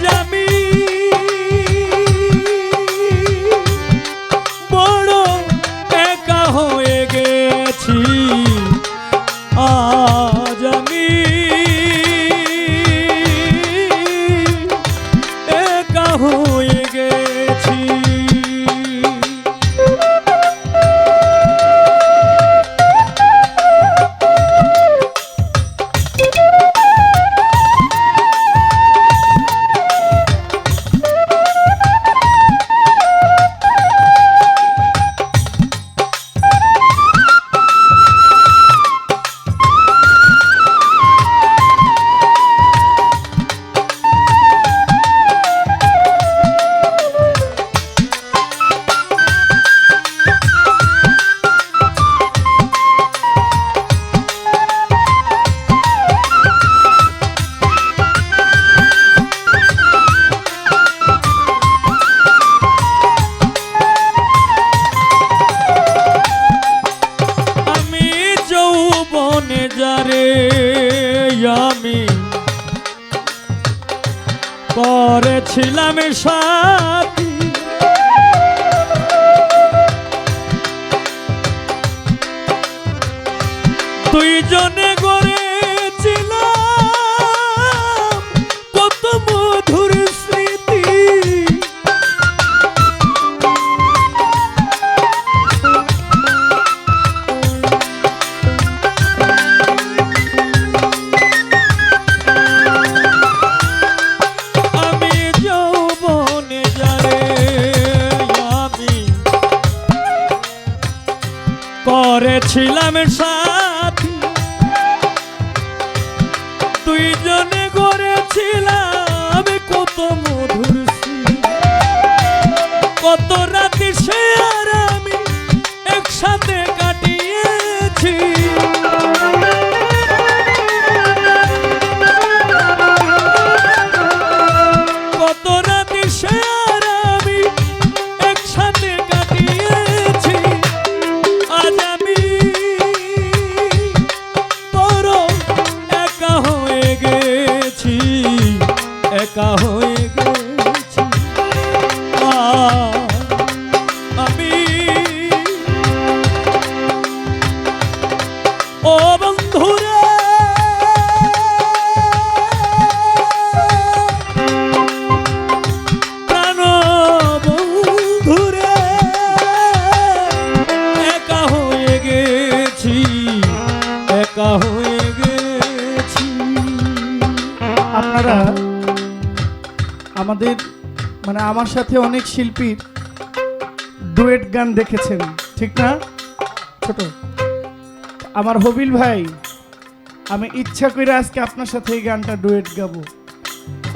Yeah. ছিলাম সাথী। দুইজনে গড়েছিলাম আমার সাথে অনেক শিল্পীর ডুয়েট গান দেখেছেন, ঠিক না? ছোট। আমার হবিল ভাই, আমি ইচ্ছা করে আজকে আপনার সাথে এই গানটা ডুয়েট গাবো।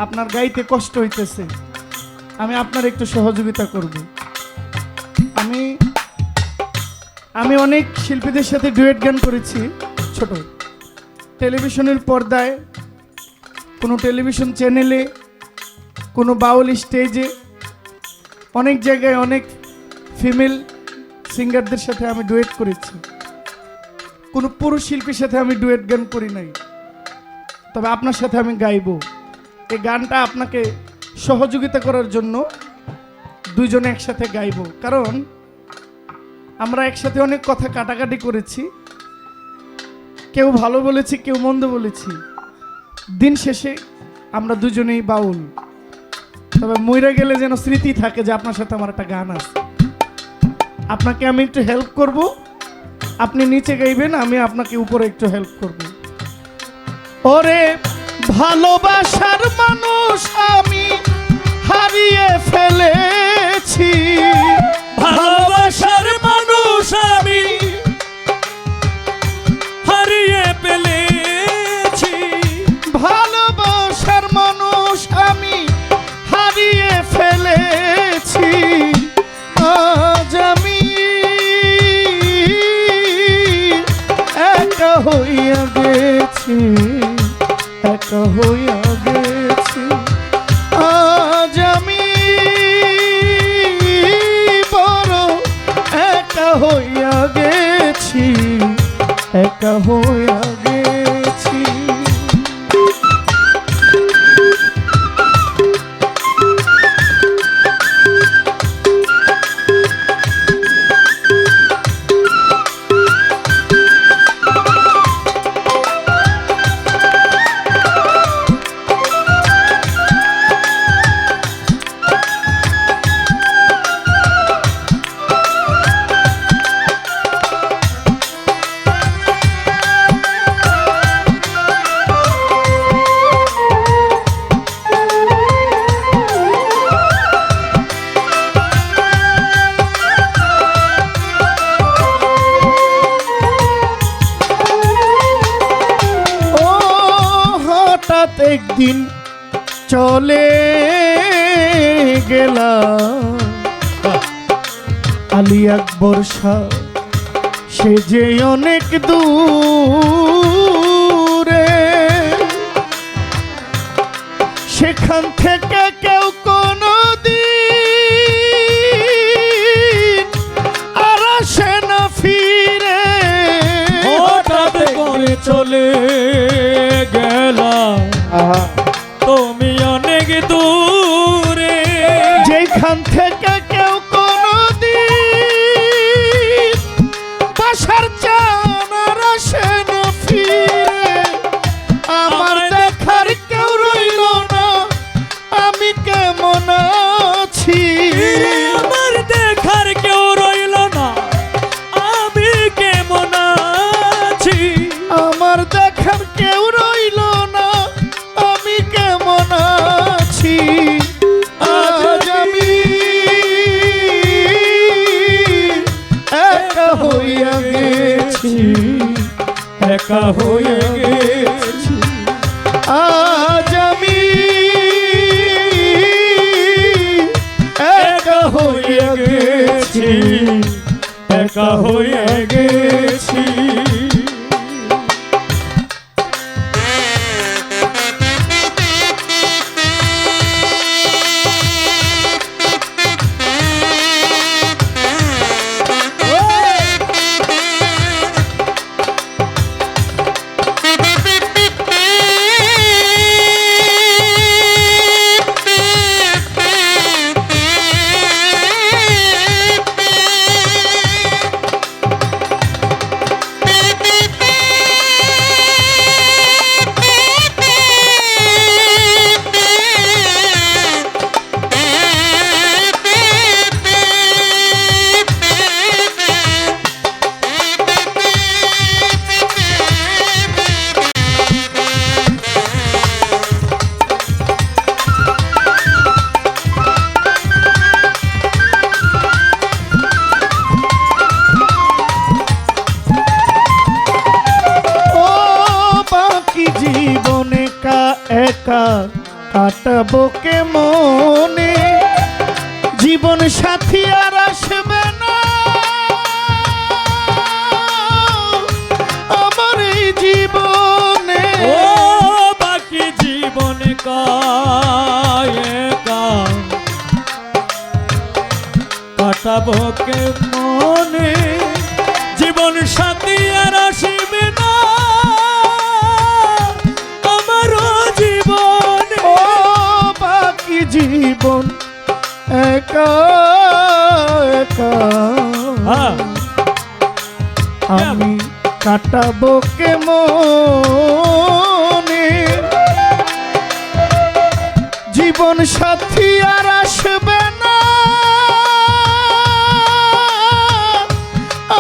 আপনার গাইতে কষ্ট হইতেছে। আমি আপনার একটু সহযোগিতা করব। আমি আমি অনেক শিল্পীদের সাথে ডুয়েট গান করেছি, ছোট। টেলিভিশনের পর্দায়, কোনো টেলিভিশন চ্যানেলে কোনো বাউল স্টেজে অনেক জায়গায় অনেক ফিমেল সিঙ্গারদের সাথে আমি ডুয়েট করেছি। কোনো পুরুষ শিল্পীর সাথে আমি ডুয়েট গান করি নাই। তবে আপনার সাথে আমি গাইবো। এই গানটা আপনাকে সহযোগিতা করার জন্য দুইজনে একসাথে গাইবো। কারণ আমরা একসাথে অনেক কথা কাটাকাটি করেছি। কেউ ভালো বলেছি, কেউ মন্দ বলেছি। দিন শেষে আমরা দুজনেই বাউল। তবে মইরা গেলে যেন স্মৃতি থাকে যে আপনার সাথে আমার একটা গান আছে। আপনাকে আমি একটু হেল্প করব। আপনি নিচে গাইবেন, আমি আপনাকে উপরে একটু হেল্প করব। ওরে, ভালোবাসার মানুষ আমি হারিয়ে ফেলেছি। ভালোবাসার মানুষ আমি একদিন চলে গেলাম। আলী আকবর শাহ সে যে অনেক দূরে। সেখান থেকে কেউ কোনো দিন আর আসে না ফিরে। হঠাৎ করে চলে। তুমি অনেক দূরে। যেখান থেকে কেউ কোনো দিন বাসার চানার আসে। একা হয়ে গেছি। আজ আমি একা হয়ে গেছি। একা হয়ে জীবন কায়কা কাটাবো কে মনে জীবন সাথী আর আসিবে না। আমারও জীবনে। ও বাকি জীবন একা একা। হ্যাঁ। আমি কাটাবো কে মনে জীবন সাথী আর আসবে না।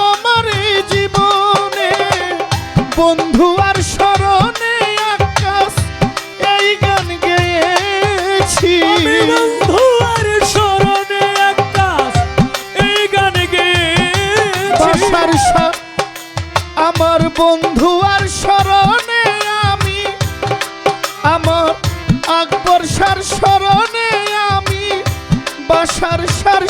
আমার এই জীবনে বন্ধু আর স্মরণে আকাশ এই গান গেয়েছি। বন্ধু আর স্মরণে আকাশ এই গান গেয়েছি। আমার বন্ধু আর স্মরণে স্মরণে আমি বাসার সার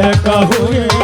একা হয়ে